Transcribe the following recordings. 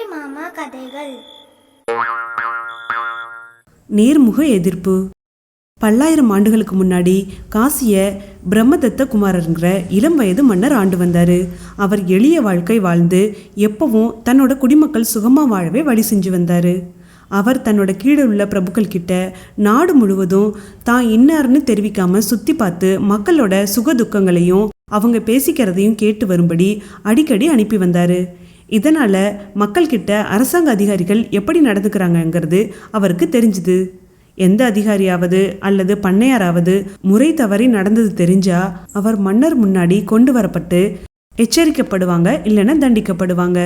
அம்புலி மாமா கதைகள். நேர்முக எதிர்ப்பு. பல்லாயிரம் ஆண்டுகளுக்கு முன்னாடி காசிய பிரம்மதத்த குமாரருங்கிற இளம் வயது மன்னர் ஆண்டு வந்தாரு. அவர் எளிய வாழ்க்கை வாழ்ந்து எப்பவும் தன்னோட குடிமக்கள் சுகமா வாழவே வழி செஞ்சு வந்தாரு. அவர் தன்னோட கீழே உள்ள பிரபுக்கள் கிட்ட நாடு முழுவதும் தான் இன்னார்னு தெரிவிக்காம சுத்தி பார்த்து மக்களோட சுக துக்கங்களையும் அவங்க பேசிக்கிறதையும் கேட்டு வரும்படி அடிக்கடி அனுப்பி வந்தாரு. இதனால் மக்கள்கிட்ட அரசாங்க அதிகாரிகள் எப்படி நடந்துக்கிறாங்கங்கிறது அவருக்கு தெரிஞ்சுது. எந்த அதிகாரியாவது அல்லது பண்ணையாராவது முறை தவறி நடந்தது தெரிஞ்சா அவர் மன்னர் முன்னாடி கொண்டு வரப்பட்டு எச்சரிக்கப்படுவாங்க இல்லைன்னா தண்டிக்கப்படுவாங்க.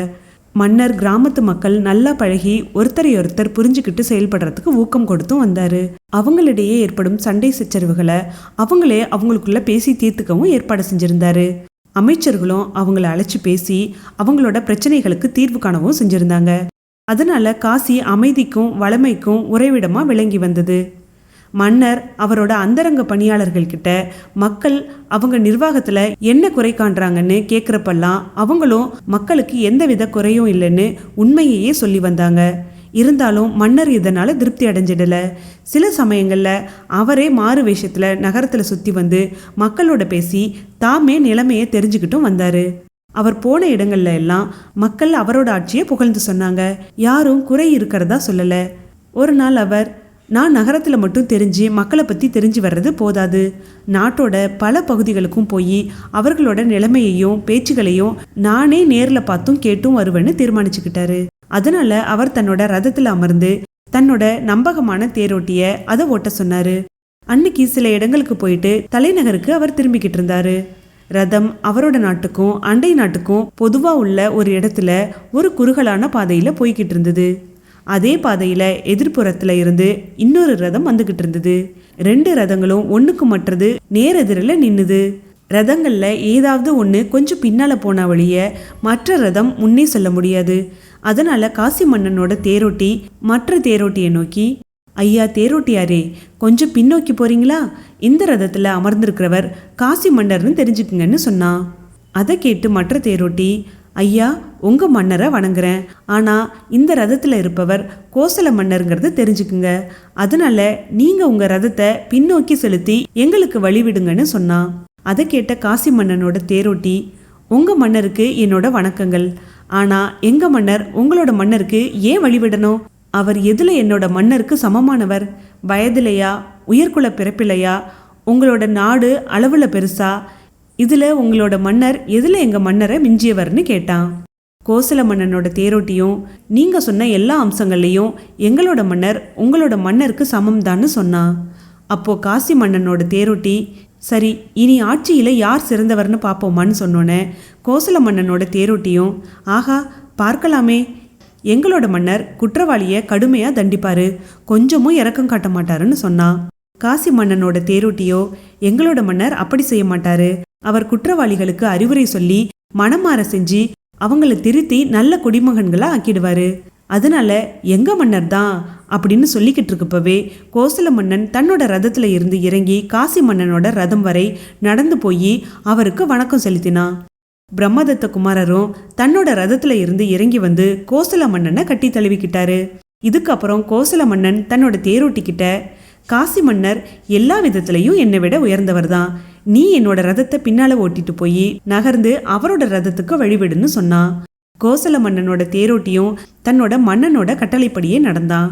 மன்னர் கிராமத்து மக்கள் நல்லா பழகி ஒருத்தரை ஒருத்தர் புரிஞ்சுக்கிட்டு செயல்படுறதுக்கு ஊக்கம் கொடுத்தும் வந்தாரு. அவங்களிடையே ஏற்படும் சண்டை சச்சரவுகளை அவங்களே அவங்களுக்குள்ள பேசி தீர்த்துக்கவும் ஏற்பாடு செஞ்சிருந்தாரு. அமைச்சர்களும் அவங்கள அழைச்சி பேசி அவங்களோட பிரச்சனைகளுக்கு தீர்வு காணவும் செஞ்சிருந்தாங்க. அதனால காசி அமைதிக்கும் வளமைக்கும் உறைவிடமா விளங்கி வந்தது. மன்னர் அவரோட அந்தரங்க பணியாளர்கள்கிட்ட மக்கள் அவங்க நிர்வாகத்துல என்ன குறை காண்றாங்கன்னு கேக்குறப்பெல்லாம் அவங்களும் மக்களுக்கு எந்தவித குறையும் இல்லைன்னு உண்மையையே சொல்லி வந்தாங்க. இருந்தாலும் மன்னர் இதனால் திருப்தி அடைஞ்சிடலை. சில சமயங்களில் அவரே மாறு வேஷத்தில் நகரத்தில் சுற்றி வந்து மக்களோட பேசி தாமே நிலைமையை தெரிஞ்சுக்கிட்டும் வந்தார். அவர் போன இடங்கள்ல எல்லாம் மக்கள் அவரோட ஆட்சியை புகழ்ந்து சொன்னாங்க. யாரும் குறை இருக்கிறதா சொல்லலை. ஒரு நாள் அவர் நான் நகரத்தில் மட்டும் தெரிஞ்சு மக்களை பற்றி தெரிஞ்சு வர்றது போதாது. நாட்டோட பல பகுதிகளுக்கும் போய் அவர்களோட நிலைமையையும் பேச்சுகளையும் நானே நேரில் பார்த்தும் கேட்டும் வருவேன்னு தீர்மானிச்சுக்கிட்டாரு. அதனால அவர் தன்னோட ரதத்தில் அமர்ந்து தன்னோட நம்பகமான தேரோட்டிய அதை ஓட்ட சொன்னாரு. அன்னைக்கு சில இடங்களுக்கு போயிட்டு தலைநகருக்கு அவர் திரும்பிக்கிட்டு இருந்தாரு. ரதம் அவரோட நாட்டுக்கும் அண்டை நாட்டுக்கும் பொதுவா உள்ள ஒரு இடத்துல ஒரு குறுகலான பாதையில போய்கிட்டு இருந்தது. அதே பாதையில எதிர்ப்புறத்துல இருந்து இன்னொரு ரதம் வந்துகிட்டு இருந்தது. ரெண்டு ரதங்களும் ஒண்ணுக்கு மற்றது நேரெதிரில் நின்னுது. ரதங்களில் ஏதாவது ஒன்று கொஞ்சம் பின்னால் போன வழிய மற்ற ரதம் முன்னே செல்ல முடியாது. அதனால் காசி மன்னனோட தேரோட்டி மற்ற தேரோட்டியை நோக்கி ஐயா தேரோட்டியாரே கொஞ்சம் பின்னோக்கி போகிறீங்களா இந்த ரதத்தில் அமர்ந்திருக்கிறவர் காசி மன்னர்னு தெரிஞ்சுக்குங்கன்னு சொன்னான் அதை கேட்டு மற்ற தேரோட்டி ஐயா உங்கள் மன்னரை வணங்குறேன். ஆனால் இந்த ரதத்தில் இருப்பவர் கோசல மன்னருங்கிறது தெரிஞ்சுக்குங்க. அதனால நீங்கள் உங்கள் ரதத்தை பின்னோக்கி செலுத்தி எங்களுக்கு வழிவிடுங்கன்னு சொன்னான் அதை கேட்ட காசி மன்னனோட தேரோட்டி உங்கள் மன்னருக்கு என்னோட வணக்கங்கள். ஆனால் எங்கள் மன்னர் உங்களோட மன்னருக்கு ஏன் வழிவிடணும்? அவர் எதில் என்னோட மன்னருக்கு சமமானவர்? வயதிலையா? உயர்குல பிறப்பிலையா? உங்களோட நாடு அளவில் பெருசா? இதில் உங்களோட மன்னர் எதில் எங்கள் மன்னரை மிஞ்சியவர்னு கேட்டான். கோசல மன்னனோட தேரோட்டியும் நீங்கள் சொன்ன எல்லா அம்சங்கள்லையும் எங்களோட மன்னர் உங்களோட மன்னருக்கு சமம்தான்னு சொன்னான். அப்போது காசி மன்னனோட தேரோட்டி சரி இனி ஆட்சியில் யார் சிறந்தவர்னு பார்ப்போமான்னு சொன்னோன்னே கோசல மன்னனோட தேரோட்டியும் ஆஹா பார்க்கலாமே. எங்களோட மன்னர் குற்றவாளியை கடுமையா தண்டிப்பாரு கொஞ்சமும் இரக்கம் காட்ட மாட்டாருன்னு சொன்னான் காசி மன்னனோட தேரோட்டியோ எங்களோட மன்னர் அப்படி செய்ய மாட்டாரு. அவர் குற்றவாளிகளுக்கு அறிவுரை சொல்லி மனமாற செஞ்சு அவங்கள திருத்தி நல்ல குடிமகன்களா ஆக்கிடுவாரு. அதனால எங்க மன்னர் தான்? அப்படின்னு சொல்லிக்கிட்டு இருக்கப்பவே கோசல மன்னன் தன்னோட ரதத்துல இருந்து இறங்கி காசி மன்னனோட ரதம் வரை நடந்து போய் அவருக்கு வணக்கம் செலுத்தினான். பிரம்மதத்த குமாரரும் தன்னோட ரதத்துல இருந்து இறங்கி வந்து கோசல மன்னனை கட்டி தழுவிக்கிட்டாரு. இதுக்கப்புறம் கோசல மன்னன் தன்னோட தேரோட்டிக்கிட்ட காசி மன்னர் எல்லா விதத்திலையும் என்னை விட உயர்ந்தவர் தான். நீ என்னோட ரதத்தை பின்னால ஓட்டிட்டு போய் நகர்ந்து அவரோட ரதத்துக்கு வழிவிடுன்னு சொன்னான். கோசல மன்னனோட தேரோட்டியும் தன்னோட மன்னனோட கட்டளைப்படியே நடந்தான்.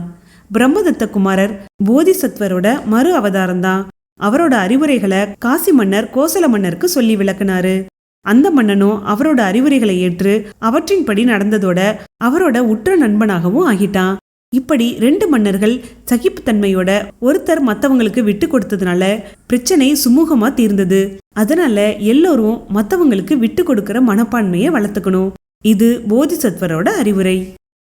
பிரம்மதத்த குமாரர் போதிசத்வரோட மறு அவதாரம்தான். அவரோட அறிவுரைகளை காசி மன்னர் கோசல மன்னருக்கு சொல்லி விளக்குனாரு. அந்த மன்னனும் அவரோட அறிவுரைகளை ஏற்று அவற்றின்படி நடந்ததோட அவரோட உற்ற நண்பனாகவும் ஆகிட்டான். இப்படி ரெண்டு மன்னர்கள் சகிப்புத்தன்மையோட ஒருத்தர் மற்றவங்களுக்கு விட்டு கொடுத்ததுனால பிரச்சனை சுமூகமா தீர்ந்தது. அதனால எல்லோரும் மற்றவங்களுக்கு விட்டு கொடுக்கிற மனப்பான்மையை வளர்த்துக்கணும். இது போதிசத்வரோட அறிவுரை.